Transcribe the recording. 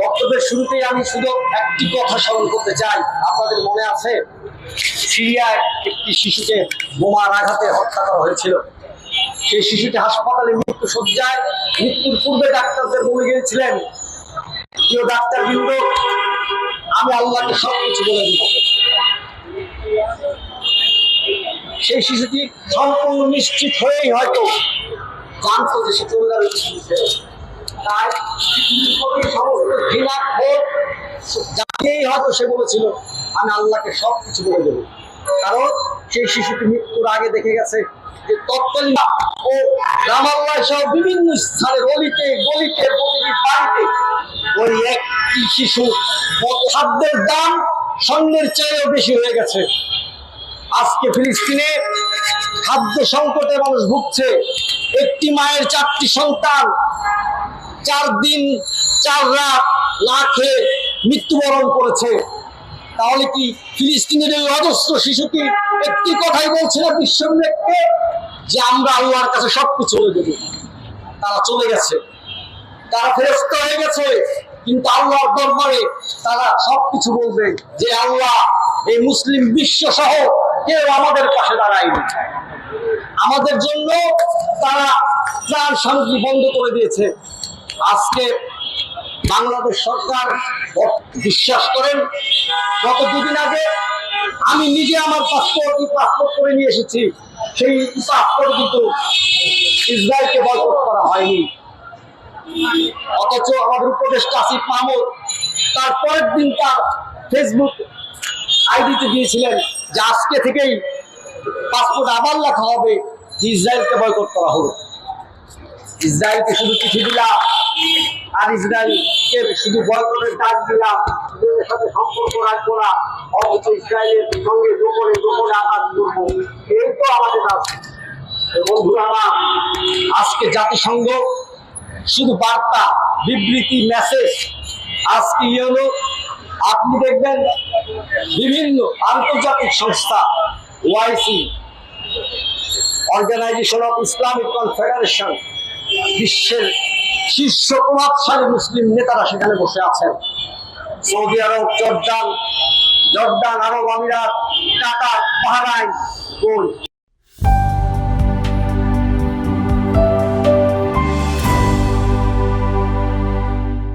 বক্তব্যের শুরুতেই আমি শুধু একটি কথা স্মরণ করতে চাই। আপনাদের মনে আছে, সিরিয়ায় একটি শিশুকে বোমার আঘাতে হত্যা করা হয়েছিল। সেই শিশুটি হাসপাতালে মৃত্যু সজ্জায় মৃত্যুর পূর্বে ডাক্তারদের বলে গিয়েছিলেন, প্রিয় ডাক্তার বৃন্দ আমি আল্লাহকে সব কিছু বলে দিব। সেই শিশুটি সম্পূর্ণ নিশ্চিত হয়েই হয়তো সেই শিশুটি মৃত্যুর আগে দেখে গেছে যে ও সহ বিভিন্ন স্থানের অলিতে, গলিতে, প্রতিটি বাড়িতে ওই একটি শিশু খাদ্যের দাম স্বর্ণের চেয়েও বেশি হয়ে গেছে। আজকে ফিলিস্তিনে খাদ্য সংকটে মানুষ ভুগছে। একটি মায়ের চারটি সন্তান, চার দিন, চার রাত না খেয়ে মৃত্যুবরণ করেছে। তাহলে কি ফিলিস্তিনের এই অজস্র শিশুটি একটি কথাই বলছিল বিশ্ববিদ্যালয়কে যে আমরা আল্লাহর কাছে সবকিছু চলে দেবো। তারা চলে গেছে। তারা ফেরস্ত হয়ে গেছে। কিন্তু আল্লাহর দরবারে তারা সবকিছু বলবে যে আল্লাহ, এই মুসলিম বিশ্ব সহ কেউ আমাদের পাশে দাঁড়ায়নি। আমাদের জন্য তারা প্রাণ সামগ্রী বন্ধ করে দিয়েছে। আজকে বাংলাদেশ সরকার বিশ্বাস করেন, গত দুদিন আগে আমি নিজে আমার পাসপোর্ট পাসপোর্ট করে নিয়ে এসেছি। সেই পাসপোর্ট কিন্তু ইসরায়েলকে বয়কট করা হয়নি। অথচ আমাদের উপদেষ্টা আসিফ মাহমুদ তার পরের দিন তার ফেসবুক আইডিতে দিয়েছিলেন যে আজকে থেকেই পাসপোর্ট আবার লেখা হবে যে ইসরায়েলকে বয়কট করা হলো। ইসরায়েলকে শুধু চিঠি দিলাম, আর ইসরায়েলকে শুধু বয়কটের ডাক দিলাম সাথে সম্পর্ক রাখব না সঙ্গে তো আমাদের আমার, আজকে জাতিসংঘ শুধু বার্তা, বিবৃতি মেসেজ আজকে ইয়ে হলো আপনি দেখবেন বিভিন্ন আন্তর্জাতিক সংস্থা, OIC organisation of Islamic confederation বিশ্বের শীর্ষ প্রভাবশালী মুসলিম নেতারা সেখানে বসে আছেন। Saudi Arab, Jordan Jordan, Arab Emirates, Qatar, Bahrain কই